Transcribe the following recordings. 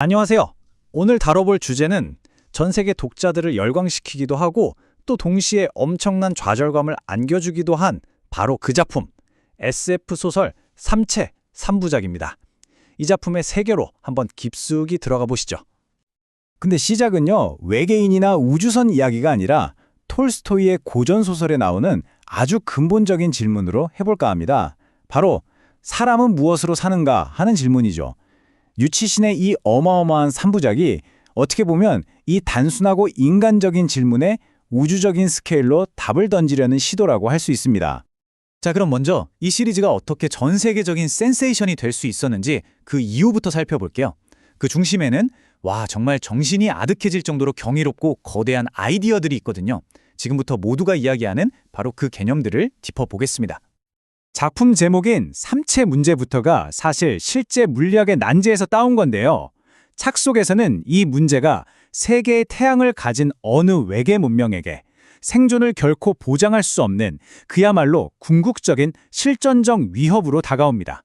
안녕하세요. 오늘 다뤄볼 주제는 전 세계 독자들을 열광시키기도 하고 또 동시에 엄청난 좌절감을 안겨주기도 한 바로 그 작품 SF 소설 삼체 3부작입니다. 이 작품의 세계로 한번 깊숙이 들어가 보시죠. 근데 시작은요, 외계인이나 우주선 이야기가 아니라 톨스토이의 고전 소설에 나오는 아주 근본적인 질문으로 해볼까 합니다. 바로 사람은 무엇으로 사는가 하는 질문이죠. 유치신의 이 어마어마한 3부작이 어떻게 보면 이 단순하고 인간적인 질문에 우주적인 스케일로 답을 던지려는 시도라고 할 수 있습니다. 자, 그럼 먼저 이 시리즈가 어떻게 전 세계적인 센세이션이 될 수 있었는지 그 이유부터 살펴볼게요. 그 중심에는 와, 정말 정신이 아득해질 정도로 경이롭고 거대한 아이디어들이 있거든요. 지금부터 모두가 이야기하는 바로 그 개념들을 짚어보겠습니다. 작품 제목인 삼체 문제부터가 사실 실제 물리학의 난제에서 따온 건데요. 책 속에서는 이 문제가 세계의 태양을 가진 어느 외계 문명에게 생존을 결코 보장할 수 없는 그야말로 궁극적인 실전적 위협으로 다가옵니다.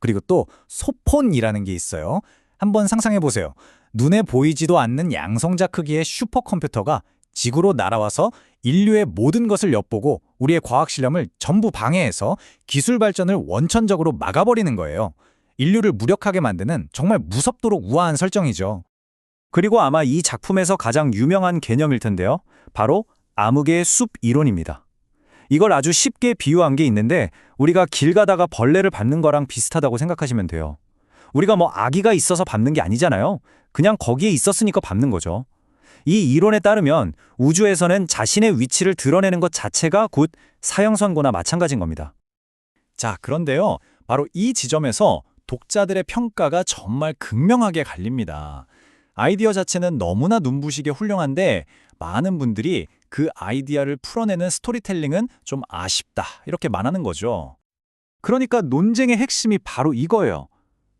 그리고 또 소폰이라는 게 있어요. 한번 상상해 보세요. 눈에 보이지도 않는 양성자 크기의 슈퍼컴퓨터가 지구로 날아와서 인류의 모든 것을 엿보고 우리의 과학 실험을 전부 방해해서 기술 발전을 원천적으로 막아버리는 거예요. 인류를 무력하게 만드는 정말 무섭도록 우아한 설정이죠. 그리고 아마 이 작품에서 가장 유명한 개념일 텐데요. 바로 암흑의 숲 이론입니다. 이걸 아주 쉽게 비유한 게 있는데 우리가 길 가다가 벌레를 밟는 거랑 비슷하다고 생각하시면 돼요. 우리가 뭐 아기가 있어서 밟는 게 아니잖아요. 그냥 거기에 있었으니까 밟는 거죠. 이 이론에 따르면 우주에서는 자신의 위치를 드러내는 것 자체가 곧 사형선고나 마찬가지인 겁니다. 자, 그런데요. 바로 이 지점에서 독자들의 평가가 정말 극명하게 갈립니다. 아이디어 자체는 너무나 눈부시게 훌륭한데 많은 분들이 그 아이디어를 풀어내는 스토리텔링은 좀 아쉽다 이렇게 말하는 거죠. 그러니까 논쟁의 핵심이 바로 이거예요.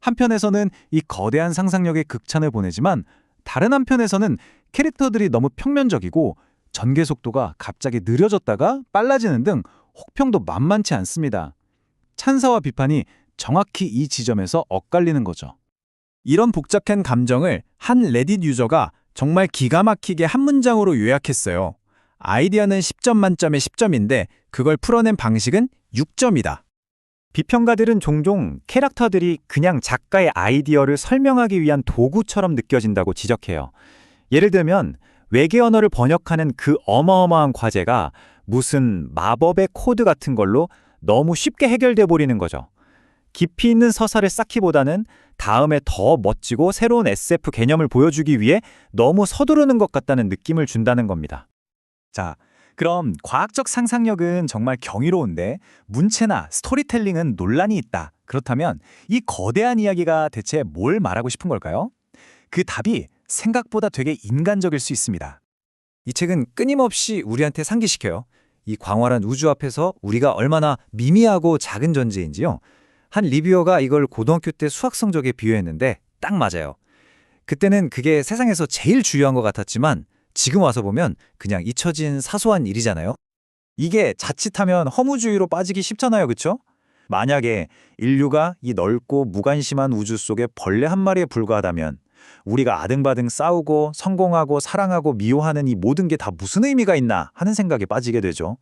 한편에서는 이 거대한 상상력의 극찬을 보내지만 다른 한편에서는 캐릭터들이 너무 평면적이고 전개 속도가 갑자기 느려졌다가 빨라지는 등 혹평도 만만치 않습니다. 찬사와 비판이 정확히 이 지점에서 엇갈리는 거죠. 이런 복잡한 감정을 한 레딧 유저가 정말 기가 막히게 한 문장으로 요약했어요. 아이디어는 10점 만점에 10점인데 그걸 풀어낸 방식은 6점이다. 비평가들은 종종 캐릭터들이 그냥 작가의 아이디어를 설명하기 위한 도구처럼 느껴진다고 지적해요. 예를 들면 외계 언어를 번역하는 그 어마어마한 과제가 무슨 마법의 코드 같은 걸로 너무 쉽게 해결돼 버리는 거죠. 깊이 있는 서사를 쌓기보다는 다음에 더 멋지고 새로운 SF 개념을 보여주기 위해 너무 서두르는 것 같다는 느낌을 준다는 겁니다. 자, 그럼 과학적 상상력은 정말 경이로운데 문체나 스토리텔링은 논란이 있다. 그렇다면 이 거대한 이야기가 대체 뭘 말하고 싶은 걸까요? 그 답이 생각보다 되게 인간적일 수 있습니다. 이 책은 끊임없이 우리한테 상기시켜요. 이 광활한 우주 앞에서 우리가 얼마나 미미하고 작은 존재인지요. 한 리뷰어가 이걸 고등학교 때 수학 성적에 비유했는데 딱 맞아요. 그때는 그게 세상에서 제일 중요한 것 같았지만 지금 와서 보면 그냥 잊혀진 사소한 일이잖아요. 이게 자칫하면 허무주의로 빠지기 쉽잖아요, 그쵸? 만약에 인류가 이 넓고 무관심한 우주 속에 벌레 한 마리에 불과하다면 우리가 아등바등 싸우고 성공하고 사랑하고 미워하는 이 모든 게 다 무슨 의미가 있나 하는 생각에 빠지게 되죠.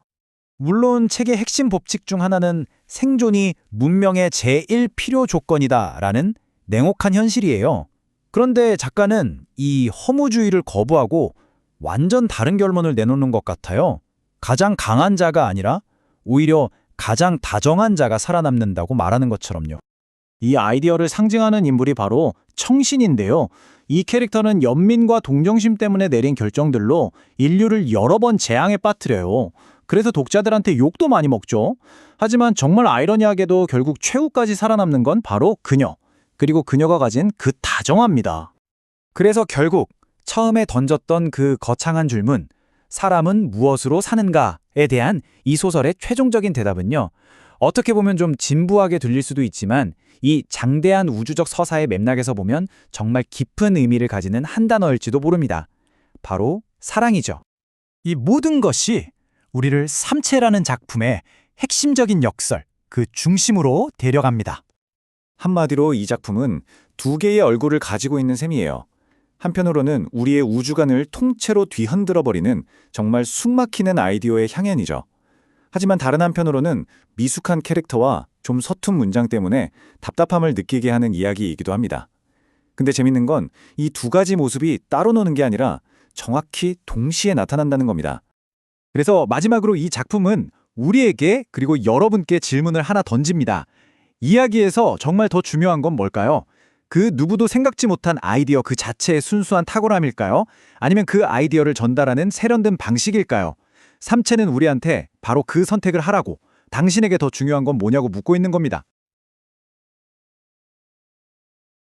물론 책의 핵심 법칙 중 하나는 생존이 문명의 제1 필요 조건이다 라는 냉혹한 현실이에요. 그런데 작가는 이 허무주의를 거부하고 완전 다른 결론을 내놓는 것 같아요. 가장 강한 자가 아니라 오히려 가장 다정한 자가 살아남는다고 말하는 것처럼요. 이 아이디어를 상징하는 인물이 바로 청신인데요. 이 캐릭터는 연민과 동정심 때문에 내린 결정들로 인류를 여러 번 재앙에 빠뜨려요. 그래서 독자들한테 욕도 많이 먹죠. 하지만 정말 아이러니하게도 결국 최후까지 살아남는 건 바로 그녀. 그리고 그녀가 가진 그 다정함입니다. 그래서 결국 처음에 던졌던 그 거창한 질문, 사람은 무엇으로 사는가에 대한 이 소설의 최종적인 대답은요. 어떻게 보면 좀 진부하게 들릴 수도 있지만 이 장대한 우주적 서사의 맥락에서 보면 정말 깊은 의미를 가지는 한 단어일지도 모릅니다. 바로 사랑이죠. 이 모든 것이 우리를 삼체라는 작품의 핵심적인 역설, 그 중심으로 데려갑니다. 한마디로 이 작품은 두 개의 얼굴을 가지고 있는 셈이에요. 한편으로는 우리의 우주관을 통째로 뒤흔들어 버리는 정말 숨막히는 아이디어의 향연이죠. 하지만 다른 한편으로는 미숙한 캐릭터와 좀 서툰 문장 때문에 답답함을 느끼게 하는 이야기이기도 합니다. 근데 재밌는 건 이 두 가지 모습이 따로 노는 게 아니라 정확히 동시에 나타난다는 겁니다. 그래서 마지막으로 이 작품은 우리에게 그리고 여러분께 질문을 하나 던집니다. 이야기에서 정말 더 중요한 건 뭘까요? 그 누구도 생각지 못한 아이디어 그 자체의 순수한 탁월함일까요? 아니면 그 아이디어를 전달하는 세련된 방식일까요? 삼체는 우리한테 바로 그 선택을 하라고 당신에게 더 중요한 건 뭐냐고 묻고 있는 겁니다.